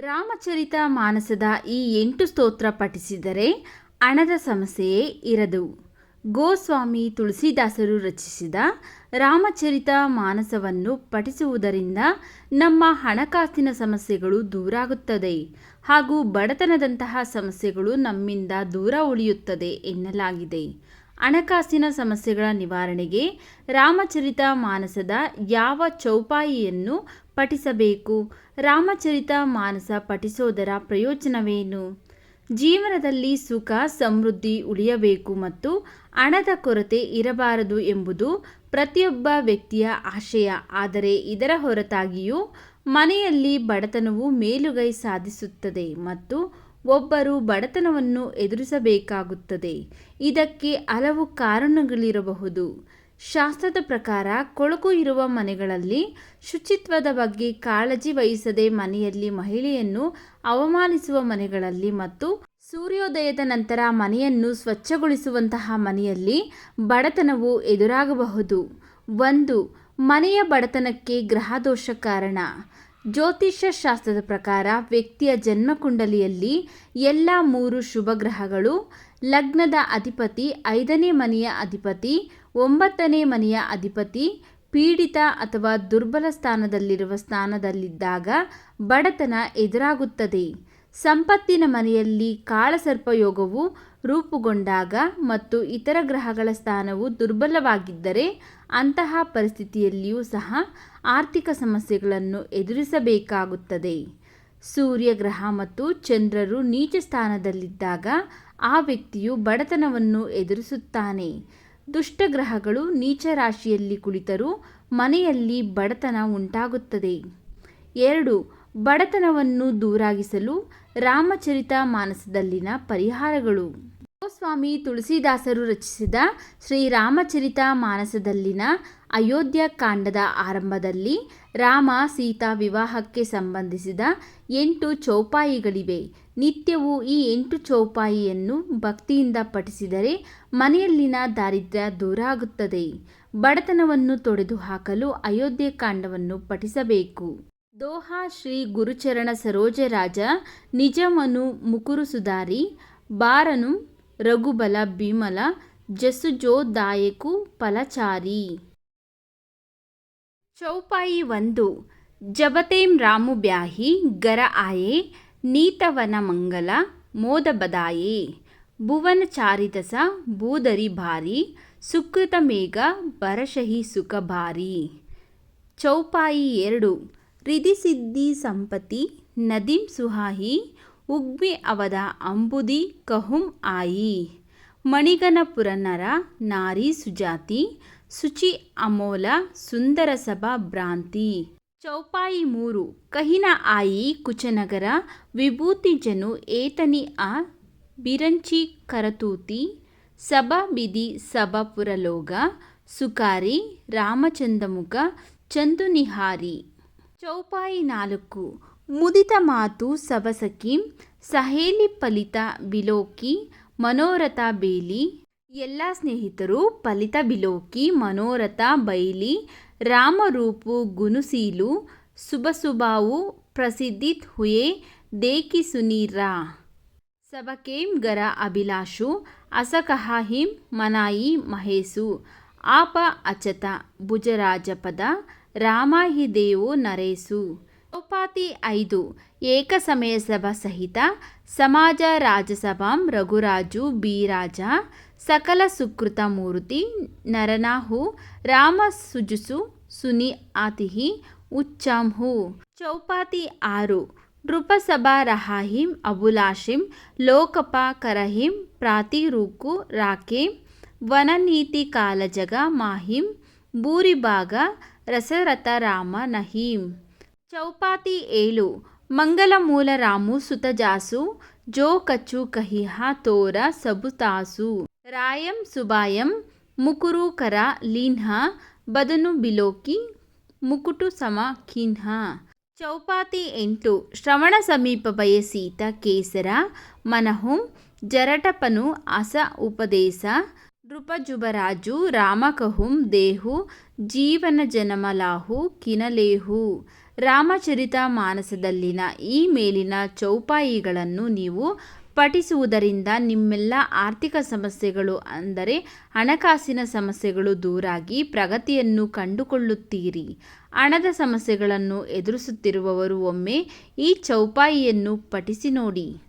ರಾಮಚರಿತ ಮಾನಸದ ಈ ಎಂಟು ಸ್ತೋತ್ರ ಪಠಿಸಿದರೆ ಹಣದ ಸಮಸ್ಯೆಯೇ ಇರದು. ಗೋಸ್ವಾಮಿ ತುಳಸಿದಾಸರು ರಚಿಸಿದ ರಾಮಚರಿತ ಮಾನಸವನ್ನು ಪಠಿಸುವುದರಿಂದ ನಮ್ಮ ಹಣಕಾಸಿನ ಸಮಸ್ಯೆಗಳು ದೂರಾಗುತ್ತದೆ ಹಾಗೂ ಬಡತನದಂತಹ ಸಮಸ್ಯೆಗಳು ನಮ್ಮಿಂದ ದೂರ ಉಳಿಯುತ್ತದೆ ಎನ್ನಲಾಗಿದೆ. ಹಣಕಾಸಿನ ಸಮಸ್ಯೆಗಳ ನಿವಾರಣೆಗೆ ರಾಮಚರಿತ ಮಾನಸದ ಯಾವ ಚೌಪಾಯಿಯನ್ನು ಪಠಿಸಬೇಕು. ರಾಮಚರಿತ ಮಾನಸ ಪಠಿಸೋದರ ಪ್ರಯೋಜನವೇನು? ಜೀವನದಲ್ಲಿ ಸುಖ, ಸಮೃದ್ಧಿ ಉಳಿಯಬೇಕು ಮತ್ತು ಹಣದ ಕೊರತೆ ಇರಬಾರದು ಎಂಬುದು ಪ್ರತಿಯೊಬ್ಬ ವ್ಯಕ್ತಿಯ ಆಶಯ. ಆದರೆ ಇದರ ಹೊರತಾಗಿಯೂ ಮನೆಯಲ್ಲಿ ಬಡತನವು ಮೇಲುಗೈ ಸಾಧಿಸುತ್ತದೆ ಮತ್ತು ಒಬ್ಬರು ಬಡತನವನ್ನು ಎದುರಿಸಬೇಕಾಗುತ್ತದೆ. ಇದಕ್ಕೆ ಹಲವು ಕಾರಣಗಳಿರಬಹುದು. ಶಾಸ್ತ್ರದ ಪ್ರಕಾರ ಕೊಳಕು ಇರುವ ಮನೆಗಳಲ್ಲಿ ಶುಚಿತ್ವದ ಬಗ್ಗೆ ಕಾಳಜಿ ವಹಿಸದೆ ಮನೆಯಲ್ಲಿ ಮಹಿಳೆಯನ್ನು ಅವಮಾನಿಸುವ ಮನೆಗಳಲ್ಲಿ ಮತ್ತು ಸೂರ್ಯೋದಯದ ನಂತರ ಮನೆಯನ್ನು ಸ್ವಚ್ಛಗೊಳಿಸುವಂತಹ ಮನೆಯಲ್ಲಿ ಬಡತನವು ಎದುರಾಗಬಹುದು. ಒಂದು, ಮನೆಯ ಬಡತನಕ್ಕೆ ಗ್ರಹದೋಷ ಕಾರಣ. ಜ್ಯೋತಿಷ್ಯ ಶಾಸ್ತ್ರದ ಪ್ರಕಾರ ವ್ಯಕ್ತಿಯ ಜನ್ಮಕುಂಡಲಿಯಲ್ಲಿ ಎಲ್ಲ ಮೂರು ಶುಭ ಗ್ರಹಗಳು ಲಗ್ನದ ಅಧಿಪತಿ, ಐದನೇ ಮನೆಯ ಅಧಿಪತಿ, ಒಂಬತ್ತನೇ ಮನೆಯ ಅಧಿಪತಿ, ಪೀಡಿತ ಅಥವಾ ದುರ್ಬಲ ಸ್ಥಾನದಲ್ಲಿರುವ ಸ್ಥಾನದಲ್ಲಿದ್ದಾಗ ಬಡತನ ಎದುರಾಗುತ್ತದೆ. ಸಂಪತ್ತಿನ ಮನೆಯಲ್ಲಿ ಕಾಳಸರ್ಪಯೋಗವು ರೂಪುಗೊಂಡಾಗ ಮತ್ತು ಇತರ ಗ್ರಹಗಳ ಸ್ಥಾನವು ದುರ್ಬಲವಾಗಿದ್ದರೆ ಅಂತಹ ಪರಿಸ್ಥಿತಿಯಲ್ಲಿಯೂ ಸಹ ಆರ್ಥಿಕ ಸಮಸ್ಯೆಗಳನ್ನು ಎದುರಿಸಬೇಕಾಗುತ್ತದೆ. ಸೂರ್ಯ ಗ್ರಹ ಮತ್ತು ಚಂದ್ರರು ನೀಚ ಸ್ಥಾನದಲ್ಲಿದ್ದಾಗ ಆ ವ್ಯಕ್ತಿಯು ಬಡತನವನ್ನು ಎದುರಿಸುತ್ತಾನೆ. ದುಷ್ಟ ಗ್ರಹಗಳು ನೀಚ ರಾಶಿಯಲ್ಲಿ ಕುಳಿತರೂ ಮನೆಯಲ್ಲಿ ಬಡತನ ಉಂಟಾಗುತ್ತದೆ. ಎರಡು, ಬಡತನವನ್ನು ದೂರಾಗಿಸಲು ರಾಮಚರಿತ ಮಾನಸದಲ್ಲಿನ ಪರಿಹಾರಗಳು. ಗೋಸ್ವಾಮಿ ತುಳಸಿದಾಸರು ರಚಿಸಿದ ಶ್ರೀರಾಮಚರಿತ ಮಾನಸದಲ್ಲಿನ ಅಯೋಧ್ಯ ಕಾಂಡದ ಆರಂಭದಲ್ಲಿ ರಾಮ ಸೀತಾ ವಿವಾಹಕ್ಕೆ ಸಂಬಂಧಿಸಿದ ಎಂಟು ಚೌಪಾಯಿಗಳಿವೆ. ನಿತ್ಯವೂ ಈ ಎಂಟು ಚೌಪಾಯಿಯನ್ನು ಭಕ್ತಿಯಿಂದ ಪಠಿಸಿದರೆ ಮನೆಯಲ್ಲಿನ ದಾರಿದ್ರ್ಯ ದೂರಾಗುತ್ತದೆ. ಬಡತನವನ್ನು ತೊಡೆದು ಹಾಕಲು ಅಯೋಧ್ಯೆ ಕಾಂಡವನ್ನು ಪಠಿಸಬೇಕು. ದೋಹಾ ಶ್ರೀ ಗುರುಚರಣ ಸರೋಜರಾಜ, ನಿಜಮನು ಮುಕುರು ಸುಧಾರಿ, ಬಾರನು ರಘುಬಲ ಬಿಮಲ ಜಸುಜೋದಾಯಕು, ಫಲಚಾರಿ. ಚೌಪಾಯಿ ಒಂದು, ಜಬತೇಂ ರಾಮು ಬ್ಯಾಹಿ, ಗರ ಆಯೆ, ನೀತವನ ಮಂಗಲ, ಮೋದ ಬದಾಯೆ. ಭುವನ ಚಾರಿತಸ ಭೂದರಿ ಭಾರಿ, ಸುಕೃತ ಮೇಘ ಬರಶಹಿ ಸುಖ ಭಾರಿ. ಚೌಪಾಯಿ ಎರಡು ರಿಧಿಸಿದ್ಧಿ ಸಂಪತಿ, ನದಿಂ ಸುಹಾಹಿ ಉಗ್ಮಿ ಅವದ ಅಂಬುದಿ ಕಹುಂ ಆಯಿ. ಮಣಿಗನಪುರನರ ನಾರಿ ಸುಜಾತಿ, ಸುಚಿ ಅಮೋಲ ಸುಂದರ ಸಭಾ ಭ್ರಾಂತಿ. ಚೌಪಾಯಿ ಮೂರು, ಕಹಿನ ಆಯಿ ಕುಚನಗರ, ವಿಭೂತಿ ಜನು ಏತನಿ ಆ ಬಿರಂಚಿ ಕರತೂತಿ, ಸಭಾ ಬಿದಿ ಸಭಾಪುರಲೋಗ ಸುಕಾರಿ ರಾಮಚಂದಮುಖ ಚಂದುನಿಹಾರಿ. ಚೌಪಾಯಿ ನಾಲ್ಕು ಮುದಿತ ಮಾತು ಸಬಸಕಿ ಸಹೇಲಿ ಫಲಿತ ಬಿಲೋಕಿ, ಮನೋರಥ ಬೇಲಿ. ಎಲ್ಲ ಸ್ನೇಹಿತರು ಫಲಿತ ಬಿಲೋಕಿ, ಮನೋರಥ ಬೈಲಿ, ರಾಮರೂಪು ಗುನುಸೀಲು ಸುಬಸುಬಾವು ಪ್ರಸಿದ್ಧಿತ್ ಹುಯೆ ದೇಕಿ ಸುನೀರ ಸಬಕೇಂ ಗರ ಅಭಿಲಾಷು ಅಸಕಹಾಹಿಂ ಮನಾಯಿ ಮಹೇಸು. ಆಪ ಅಚತ ಭುಜರಾಜಪದ ರಾಮಾಹಿ ದೇವೋ ನರೇಸು. ಚೌಪಾತಿ ಐದು, ಏಕಸಮಯ ಸಭಾ ಸಹಿತ ಸಮಾಜ ರಾಜಸಭಾಂ ರಘುರಾಜು ಬಿರಾಜ ಸಕಲ ಸುಕೃತ ಮೂರ್ತಿ ನರನಾಹು, ರಾಮ ಸುಜುಸು, ಸುನಿ ಆತಿಹಿ, ಉಚ್ಚಾಂಹು. ಚೌಪಾತಿ ಆರು, ನೃಪಸಭಾ ರಹಾಹಿಂ ಅಬುಲಾಶಿಂ ಲೋಕಪ ಕರಹಿಂ, ಪ್ರಾತಿರೂಕು ರಾಕೇಂ ವನನೀತಿ ಕಾಲಜಗ ಮಾಹಿಂ, ಭೂರಿಭಾಗ ರಸರಥ ರಾಮ ನಹೀಂ. ಚೌಪಾತಿ ಏಳು ಮಂಗಲ ಮೂಲ ರಾಮು ಸುತಜಾಸು ಜೋ ಕಚ್ಚು ಕಹಿಹ ತೋರ ಸಬುತಾಸು ರಾಯಂ ಸುಬಾಯಂ ಮುಕುರುಕರ ಲೀನ್ಹ, ಬದನು ಬಿಲೋಕಿ, ಮುಕುಟು ಸಮ ಕಿನ್ಹ ಚೌಪಾತಿ ಎಂಟು, ಶ್ರವಣ ಸಮೀಪ ಬಯಸೀತ ಕೇಸರ, ಮನಹುಂ, ಜರಟಪನು ಅಸ ಉಪದೇಶ, ನೃಪಜುಬರಾಜು ರಾಮಕಹುಂ ದೇಹು, ಜೀವನ ಜನಮಲಾಹು ಕಿನಲೇಹು. ರಾಮಚರಿತ ಮಾನಸದಲ್ಲಿನ ಈ ಮೇಲಿನ ಚೌಪಾಯಿಗಳನ್ನು ನೀವು ಪಠಿಸುವುದರಿಂದ ನಿಮ್ಮೆಲ್ಲ ಆರ್ಥಿಕ ಸಮಸ್ಯೆಗಳು ಅಂದರೆ ಹಣಕಾಸಿನ ಸಮಸ್ಯೆಗಳು ದೂರಾಗಿ ಪ್ರಗತಿಯನ್ನು ಕಂಡುಕೊಳ್ಳುತ್ತೀರಿ. ಹಣದ ಸಮಸ್ಯೆಗಳನ್ನು ಎದುರಿಸುತ್ತಿರುವವರು ಒಮ್ಮೆ ಈ ಚೌಪಾಯಿಯನ್ನು ಪಠಿಸಿ ನೋಡಿ.